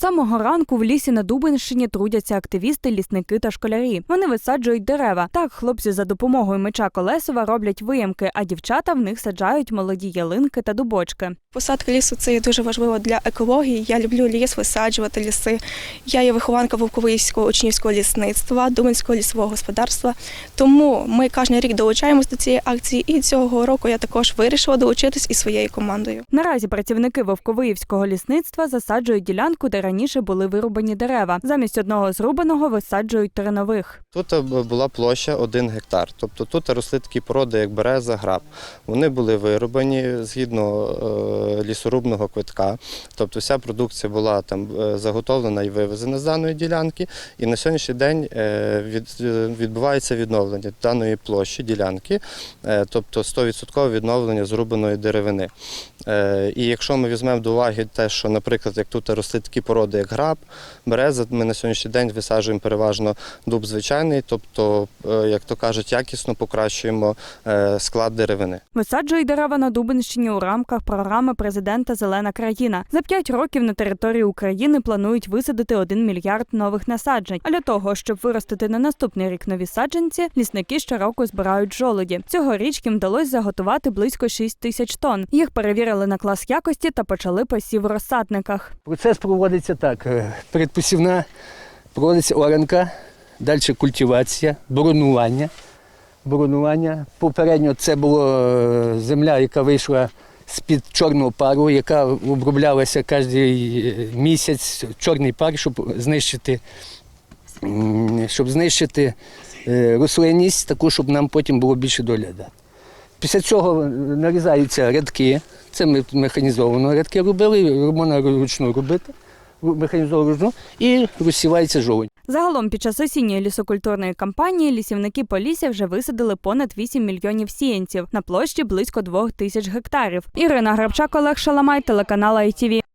Самого ранку в лісі на Дубинщині трудяться активісти, лісники та школярі. Вони висаджують дерева. Так, хлопці за допомогою меча Колесова роблять виямки, а дівчата в них саджають молоді ялинки та дубочки. Посадка лісу це є дуже важливо для екології. Я люблю ліс, висаджувати ліси. Я є вихованка Вовковийського учнівського лісництва, Думанського лісового господарства. Тому ми кожен рік долучаємось до цієї акції, і цього року я також вирішила долучитись із своєю командою. Наразі працівники Вовковиївського лісництва засаджують ділянку, де раніше були вирубані дерева. Замість одного зрубаного висаджують три. Тут е, була площа 1 гектар. Тобто тут росли такі породи, як береза, граб. Вони були вирубані згідно е, лісорубного квитка. Тобто вся продукція була там е, заготовлена і вивезена з даної ділянки. І на сьогоднішній день від, відбувається відновлення даної площі ділянки, тобто 100% відновлення зрубаної деревини. І якщо ми візьмемо до уваги те, що, наприклад, як тут росли такі породи, як граб, береза, ми на сьогоднішній день висаджуємо переважно дуб звичайний, тобто, е, як то кажуть, якісно покращуємо е, склад деревини. Висаджують дерева на Дубинщині у рамках програми президента Зелена країна. За п'ять років на території України планують висадити 1 мільярд нових насаджень. А для того, щоб виростити на наступний рік нові саджанці, лісники щороку збирають жолоді. Цьогоріч їм вдалося заготувати близько 6 тисяч тонн. Їх перевірили на клас якості та почали посів в розсадниках. Процес проводиться так: е, передпосівна, проводиться оранка, далі культивація, боронування. боронування. Попередньо це була е, земля, яка вийшла з-під чорного пару, яка оброблялася кожен місяць, чорний пар, щоб знищити, щоб знищити е, рослинність, таку, щоб нам потім було більше доглядати. Після цього нарізаються рядки. Це ми механізовано рядки робили, можна ручну робити, механізовано ручну, і розсівається жовень. Загалом під час осінньої лісокультурної кампанії лісівники Полісся вже висадили понад 8 мільйонів сіянців на площі близько 2 тисяч гектарів. Ірина Грабчак, Олег Шаламай, телеканал ITV.